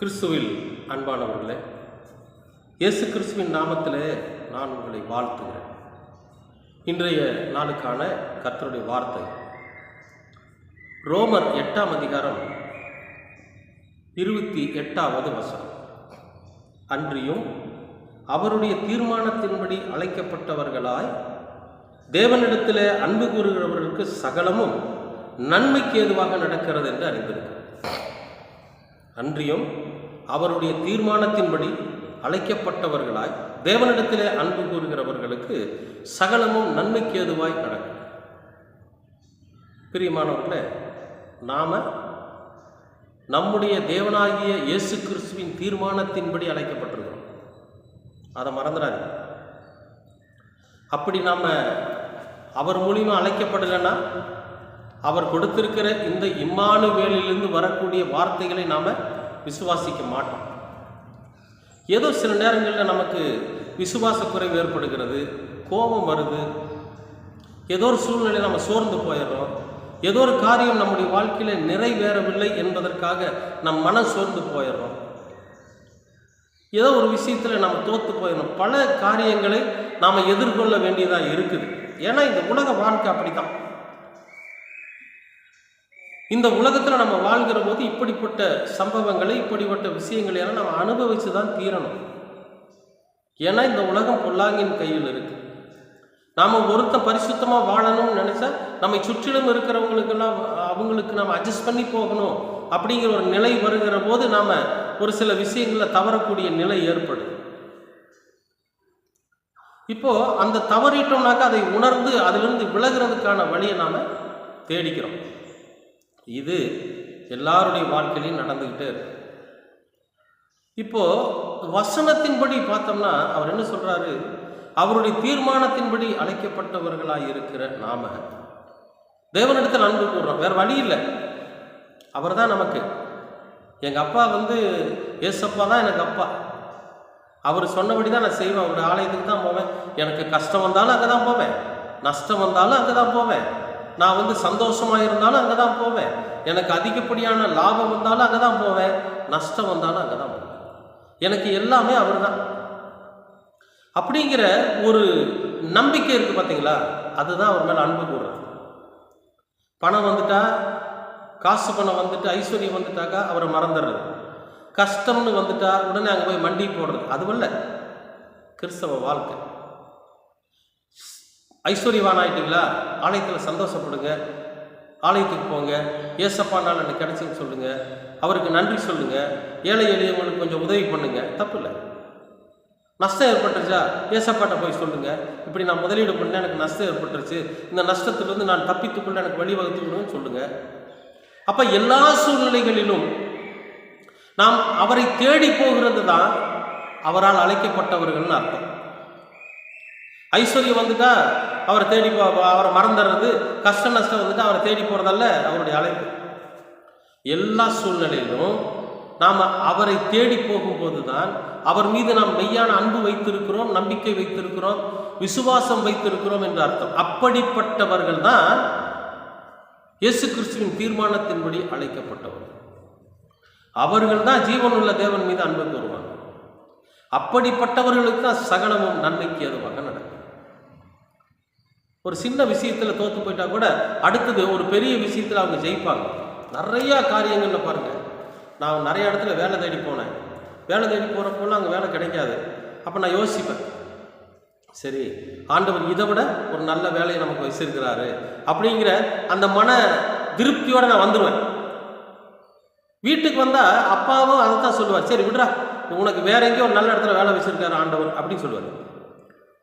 கிறிஸ்துவில் அன்பானவர்களே இயேசு கிறிஸ்துவின் நாமத்திலே நான் உங்களை வாழ்த்துகிறேன். இன்றைய நாளுக்கான கர்த்தருடைய வார்த்தை. ரோமர் எட்டாம் அதிகாரம் இருபத்தி எட்டாவது வசனம். அன்றியும் அவருடைய தீர்மானத்தின்படி அழைக்கப்பட்டவர்களாய் தேவனிடத்தில் அன்பு கூறுகிறவர்களுக்கு சகலமும் நன்மைக்கு ஏதுவாக நடக்கிறது என்று அறிந்திருக்கிறோம். அன்றியும் அவருடைய தீர்மானத்தின்படி அழைக்கப்பட்டவர்களாய் தேவனிடத்திலே அன்பு கூறுகிறவர்களுக்கு சகலமும் நன்மைக்கு ஏதுவாய் நடக்கும். பிரியமானவர்களே நாம் நம்முடைய தேவனாகிய இயேசு கிறிஸ்துவின் தீர்மானத்தின்படி அழைக்கப்பட்டிருக்கிறோம். அதை மறந்துடாதீங்க. அப்படி நாம் அவர் மூலியமாக அழைக்கப்படலைன்னா அவர் கொடுத்திருக்கிற இந்த இம்மானுவேலிலிருந்து வரக்கூடிய வார்த்தைகளை நாம் விசுவாசிக்க மாட்டோம். ஏதோ சில நேரங்களில் நமக்கு விசுவாச குறைவு ஏற்படுகிறது கோபம் வருது. ஏதோ ஒரு சூழ்நிலை நம்ம சோர்ந்து போயிடுறோம். ஏதோ ஒரு காரியம் நம்முடைய வாழ்க்கையில் நிறைவேறவில்லை என்பதற்காக நம் மனம் சோர்ந்து போயிடுறோம். ஏதோ ஒரு விஷயத்தில் நம்ம தோற்று போயிடணும் பல காரியங்களை நாம் எதிர்கொள்ள வேண்டியதாக இருக்குது. ஏன்னா இந்த உலக வாழ்க்கை அப்படித்தான். இந்த உலகத்தில் நம்ம வாழ்கிற போது இப்படிப்பட்ட சம்பவங்களை இப்படிப்பட்ட விஷயங்களை எல்லாம் நம்ம அனுபவித்து தான் தீரணும். ஏன்னா இந்த உலகம் பொல்லாங்கின் கையில் இருக்கு. நாம் ஒருத்தன் பரிசுத்தமாக வாழணும்னு நினச்சா நம்மை சுற்றிலும் இருக்கிறவங்களுக்கெல்லாம் அவங்களுக்கு நம்ம அட்ஜஸ்ட் பண்ணி போகணும் அப்படிங்கிற ஒரு நிலை வருகிற போது நாம் ஒரு சில விஷயங்களில் தவறக்கூடிய நிலை ஏற்படுது இப்போது அந்த தவறிட்டோம்னாக்கா அதை உணர்ந்து அதிலிருந்து விலகிறதுக்கான வழியை நாம் தேடிக்கிறோம். இது எல்லாருடைய வாழ்க்கையிலையும் நடந்துக்கிட்டே இருக்கு. இப்போ வசனத்தின்படி பார்த்தோம்னா அவர் என்ன சொல்றாரு? அவருடைய தீர்மானத்தின்படி அழைக்கப்பட்டவர்களாக இருக்கிற நாம தேவனிடத்தில் அன்பு கூடுறோம் வேற வழி இல்லை. அவர் தான் நமக்கு. எங்கள் அப்பா வந்து ஏசப்பா தான் எனக்கு அப்பா. அவர் சொன்னபடி தான் நான் செய்வேன். அவருடைய ஆலயத்துக்கு தான் போவேன். எனக்கு கஷ்டம் வந்தாலும் அங்கே தான் போவேன். நஷ்டம் வந்தாலும் அங்கே தான் போவேன். நான் வந்து சந்தோஷமாக இருந்தாலும் அங்கே தான் போவேன். எனக்கு அதிகப்படியான லாபம் வந்தாலும் அங்கே தான் போவேன். நஷ்டம் வந்தாலும் அங்கே தான் போவேன். எனக்கு எல்லாமே அவர் தான் அப்படிங்கிற ஒரு நம்பிக்கை இருக்குது பார்த்தீங்களா அதுதான் அவர் மேலே அன்பு கூடுறது பணம் வந்துட்டா காசு பணம் வந்துட்டு ஐஸ்வர்யம் வந்துட்டாக்கா அவரை மறந்துடுறது. கஷ்டம்னு வந்துட்டா உடனே அங்கே போய் மண்டி போடுறது. அதுவல்ல கிறிஸ்தவ வாழ்க்கை. ஐஸ்வர்யவான் ஆகிட்டீங்களா ஆலயத்தில் சந்தோஷப்படுங்க. ஆலயத்துக்கு போங்க. ஏசப்பா நாள் எனக்கு கிடைச்சுன்னு சொல்லுங்கள் அவருக்கு நன்றி சொல்லுங்கள் ஏழை எளியவங்களுக்கு கொஞ்சம் உதவி பண்ணுங்கள் தப்பு இல்லை நஷ்டம் ஏற்பட்டுருச்சா? ஏசப்பாட்ட போய் சொல்லுங்கள் இப்படி நான் முதலீடு பண்ணேன் எனக்கு நஷ்டம் ஏற்பட்டுருச்சு. இந்த நஷ்டத்திலிருந்து நான் தப்பித்துக்கொண்டு எனக்கு வழிவகுத்து கொடுங்கன்னு சொல்லுங்கள் அப்போ எல்லா சூழ்நிலைகளிலும் நாம் அவரை தேடி போகிறது தான் அவரால் அழைக்கப்பட்டவர்கள்னு அர்த்தம். ஐஸ்வர்யம் வந்துட்டா அவரை தேடி போ அவரை மறந்துடுறது கஷ்ட நஷ்டம் வந்துட்டு அவரை தேடி போகிறதல்ல அவருடைய அழைப்பு. எல்லா சூழ்நிலையிலும் நாம் அவரை தேடி போகும்போது தான் அவர் மீது நாம் மெய்யான அன்பு வைத்திருக்கிறோம் நம்பிக்கை வைத்திருக்கிறோம் விசுவாசம் வைத்திருக்கிறோம் என்று அர்த்தம். அப்படிப்பட்டவர்கள் தான் இயேசு கிறிஸ்துவின் தீர்மானத்தின்படி அழைக்கப்பட்டவர்கள். அவர்கள் தான் ஜீவனுள்ள தேவன் மீது அன்பு கூறுவாங்க அப்படிப்பட்டவர்களுக்கு தான் சகலமும் நன்மைக்கு ஏதுவாக நடக்கும். ஒரு சின்ன விஷயத்தில் தோற்று போயிட்டா கூட அடுத்தது ஒரு பெரிய விஷயத்தில் அவங்க ஜெயிப்பாங்க. நிறையா காரியங்களில் பாருங்கள் நான் நிறைய இடத்துல வேலை தேடி போனேன். வேலை தேடி போகிறப்போலாம் அங்கே வேலை கிடைக்காது. அப்போ நான் யோசிப்பேன். சரி ஆண்டவர் இதை விட ஒரு நல்ல வேலையை நமக்கு வச்சிருக்கிறாரு அப்படிங்கிற அந்த மன திருப்தியோடு நான் வந்துடுவேன் வீட்டுக்கு வந்தால் அப்பாவும் அதை தான் சொல்லுவார். சரி விடுறா. உனக்கு வேற எங்கேயோ ஒரு நல்ல இடத்துல வேலை வச்சுருக்காரு ஆண்டவர் அப்படின்னு சொல்லுவார்.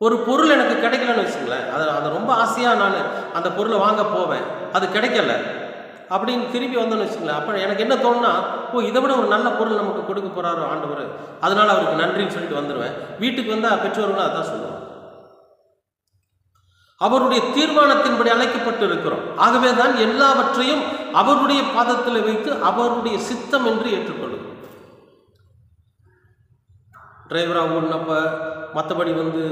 ஒரு பொருள் எனக்கு கிடைக்கலன்னு வச்சுங்களேன் அதை அதை ரொம்ப ஆசையாக நான் அந்த பொருளை வாங்க போவேன். அது கிடைக்கல. அப்படின்னு திரும்பி வந்தோன்னு வச்சுங்களேன் அப்போ எனக்கு என்ன தோணுன்னா ஓ இதை விட ஒரு நல்ல பொருள் நமக்கு கொடுக்க போகிறாரு ஆண்டவர். அதனால் அவருக்கு நன்றின்னு சொல்லிட்டு வந்துடுவேன் வீட்டுக்கு வந்தால் பெற்றோர்களும் அதான் சொல்லுவாங்க. அவருடைய தீர்மானத்தின்படி அழைக்கப்பட்டு இருக்கிறோம் ஆகவே தான் எல்லாவற்றையும் அவருடைய பாதத்தில் வைத்து அவருடைய சித்தம் என்று ஏற்றுக்கொள்ளும் டிரைவராக ஓடினப்போ மற்றபடி வந்து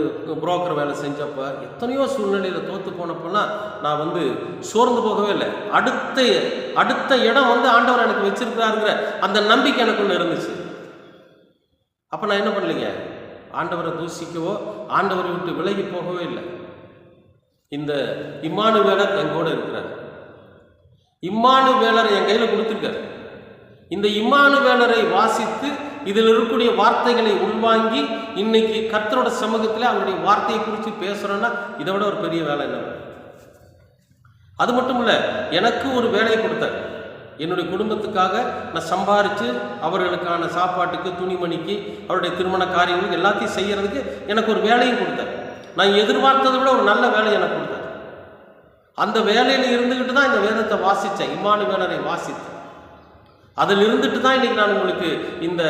புரோக்கர் வேலை செஞ்சப்போ எத்தனையோ சூழ்நிலையில் தோற்று போனப்பெல்லாம் நான் வந்து சோர்ந்து போகவே இல்லை. அடுத்த அடுத்த இடம் வந்து ஆண்டவர் எனக்கு வச்சிருக்கிறாருங்கிற அந்த நம்பிக்கை எனக்குள்ள இருந்துச்சு. அப்போ நான் என்ன பண்ணலைங்க? ஆண்டவரை தூசிக்கவோ ஆண்டவரை விட்டு விலகி போகவே இல்லை. இந்த இம்மானுவேலர் என் கூட இருக்கிறார். இம்மானு வேலர் என் கையில் கொடுத்துருக்காரு. இந்த இம்மானு வேலரை வாசித்து இதில் இருக்கக்கூடிய வார்த்தைகளை உள்வாங்கி இன்னைக்கு கர்த்தரோட சமூகத்தில் அவருடைய வார்த்தையை குறித்து பேசுகிறோன்னா இதை விட ஒரு பெரிய வேலை என்ன? அது மட்டும் இல்லை எனக்கு ஒரு வேலையை கொடுத்தார். என்னுடைய குடும்பத்துக்காக நான் சம்பாரித்து அவர்களுக்கான சாப்பாட்டுக்கு துணிமணிக்கு அவருடைய திருமண காரியங்களுக்கு எல்லாத்தையும் செய்கிறதுக்கு எனக்கு ஒரு வேலையும் கொடுத்தார். நான் எதிர்பார்த்ததை விட ஒரு நல்ல வேலையை எனக்கு கொடுத்தார். அந்த வேலையில் இருந்துக்கிட்டு தான் இந்த வேதத்தை வாசித்தேன் இம்மானு வேலரை வாசித்தேன். அதில் இருந்துட்டு தான் இன்னைக்கு நான் உங்களுக்கு இந்த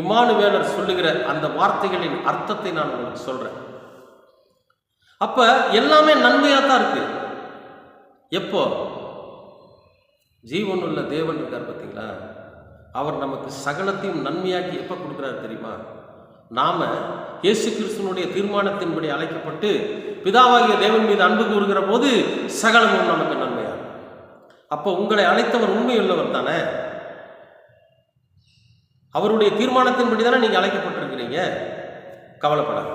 இமானுவேலர் சொல்லுகிற அந்த வார்த்தைகளின் அர்த்தத்தை நான் உங்களுக்கு சொல்றேன். அப்ப எல்லாமே நன்மையா தான் இருக்கு. எப்போ? உள்ள தேவன் இருக்கார் பார்த்தீங்களா? அவர் நமக்கு சகலத்தையும் நன்மையாக்கி எப்போ கொடுக்குறாரு தெரியுமா? நாம இயேசு கிறிஸ்துவனுடைய தீர்மானத்தின்படி அழைக்கப்பட்டு பிதாவாகிய தேவன் மீது அன்பு கூறுகிற போது சகலமும் நமக்கு நன்மையாகும். அப்போ உங்களை அழைத்தவர் உண்மையுள்ளவர் தானே? அவருடைய தீர்மானத்தின்படி தானே நீங்கள் அழைக்கப்பட்டிருக்கிறீங்க? கவலைப்படாத.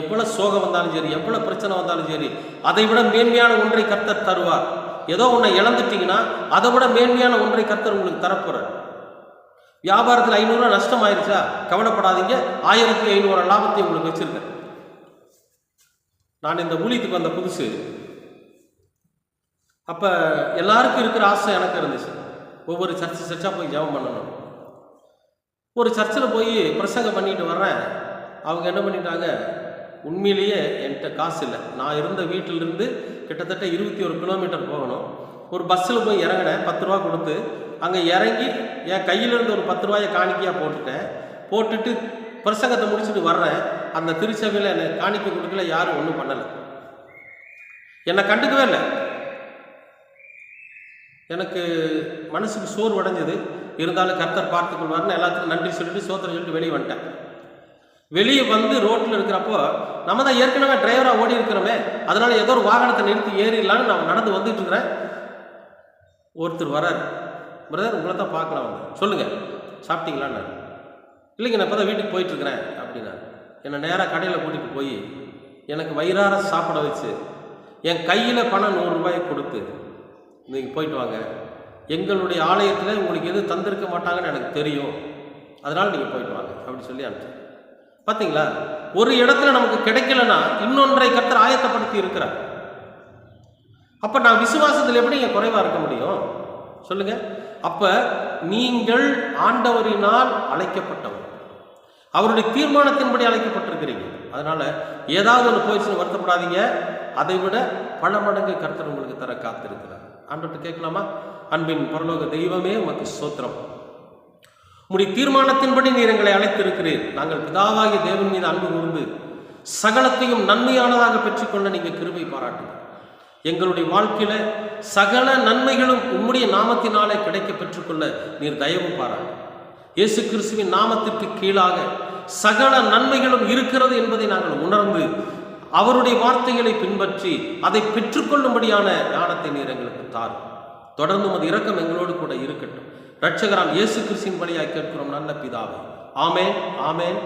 எவ்வளோ சோகம் வந்தாலும் சரி எவ்வளோ பிரச்சனை வந்தாலும் சரி அதை விட மேன்மையான ஒன்றை கர்த்தர் தருவார். ஏதோ ஒன்றை இழந்துட்டீங்கன்னா அதை விட மேன்மையான ஒன்றை கர்த்தர் உங்களுக்கு தரப்போகிறார் வியாபாரத்தில் ஐநூறுரூவா நஷ்டம் ஆயிடுச்சா கவலைப்படாதீங்க. ஆயிரத்தி ஐநூறு லாபத்தை உங்களுக்கு வச்சிருக்கேன். நான் இந்த ஊழியத்துக்கு வந்த புதுசு. அப்போ எல்லாருக்கும் இருக்கிற ஆசை எனக்கு இருந்துச்சு. ஒவ்வொரு சர்ச்சு சர்ச்சாக போய் ஜெபம் பண்ணணும். ஒரு சர்ச்சில் போய் பிரசங்கம் பண்ணிட்டு வர்றேன். அவங்க என்ன பண்ணிட்டாங்க? உண்மையிலேயே என்கிட்ட காசு இல்லை. நான் இருந்த வீட்டிலிருந்து கிட்டத்தட்ட இருபத்தி ஒரு கிலோமீட்டர் போகணும். ஒரு பஸ்ஸில் போய் இறங்கினேன். பத்து ரூபா கொடுத்து அங்கே இறங்கி என் கையில் இருந்த ஒரு பத்து ரூபாயை காணிக்கையாக போட்டுட்டேன். போட்டுட்டு பிரசங்கத்தை முடிச்சுட்டு வர்றேன். அந்த திருச்சபையில் என்னை காணிக்கை கொடுக்கல யாரும் ஒன்றும் பண்ணலை. என்னை கண்டுக்கவே இல்லை. எனக்கு மனசுக்கு சோறு உடைஞ்சது இருந்தாலும் கர்த்தர் பார்த்து கொள்வார்னு எல்லாத்துக்கும் நன்றி சொல்லிட்டு சோத்திரம் சொல்லிட்டு வெளியே வந்துட்டேன். வெளியே வந்து ரோட்டில் இருக்கிறப்போ நம்ம தான் ஏற்கனவே டிரைவராக ஓடி இருக்கிறோமே. அதனால ஏதோ ஒரு வாகனத்தை நிறுத்தி ஏறிடலான்னு நான் நடந்து வந்துட்டு இருக்கிறேன். ஒருத்தர் வராரு பிரதர் உங்களை தான் பார்க்கலாம் வந்து சொல்லுங்கள் சாப்பிட்டீங்களான்னு. இல்லைங்க நான் இப்போ தான் வீட்டுக்கு போயிட்டுருக்கிறேன் அப்படின்னா என்னை நேராக கடையில் கூட்டிகிட்டு போய் எனக்கு வயிறார சாப்பிட வச்சு என் கையில் பணம் நூறுரூபாய் கொடுத்து நீங்கள் போயிட்டு வாங்க. எங்களுடைய ஆலயத்தில் உங்களுக்கு எதுவும் தந்திருக்க மாட்டாங்கன்னு எனக்கு தெரியும். அதனால் நீங்கள் போயிட்டு வாங்க அப்படி சொல்லி அனுப்பிச்சேன் பார்த்தீங்களா ஒரு இடத்துல நமக்கு கிடைக்கலன்னா இன்னொன்றை கர்த்தர் ஆயத்தப்படுத்தி இருக்கிறார். அப்போ நான் விசுவாசத்தில் எப்படி இங்கே குறைவாக இருக்க முடியும்? சொல்லுங்க. அப்போ நீங்கள் ஆண்டவரினால் அழைக்கப்பட்டவர். அவருடைய தீர்மானத்தின்படி அழைக்கப்பட்டிருக்கிறீங்க. அதனால் ஏதாவது ஒன்று போயிடுச்சுன்னு வருத்தப்படாதீங்க. அதை விட பல மடங்கு கர்த்தர் உங்களுக்கு தர காத்திருக்கிறார். ஆண்டவர்கிட்ட கேட்கலாமா? அன்பின் பரலோக தெய்வமே உமக்கு சோத்திரம் உடைய தீர்மானத்தின்படி நீர் எங்களை அழைத்திருக்கிறீர். நாங்கள் பிதாவாகிய தேவன் மீது அன்பு கூர்ந்து சகலத்தையும் நன்மையானதாக பெற்றுக்கொள்ள நீங்கள் கிருபை பாராட்டுங்க எங்களுடைய வாழ்க்கையில சகல நன்மைகளும் உம்முடைய நாமத்தினாலே கிடைக்க பெற்றுக்கொள்ள நீர் தயவு பாராட்டு இயேசு கிறிஸ்துவின் நாமத்திற்கு கீழாக சகல நன்மைகளும் இருக்கிறது என்பதை நாங்கள் உணர்ந்து அவருடைய வார்த்தைகளை பின்பற்றி அதை பெற்றுக்கொள்ளும்படியான ஞானத்தை நீர் எங்களுக்கு தாரும். தொடர்ந்து அது இரக்கம் எங்களோடு கூட இருக்கட்டும். ரட்சகராம் இயேசு கிறிஸ்தின் வழியாக கேட்கிறோம் நல்ல பிதாவை. ஆமேன் ஆமேன்.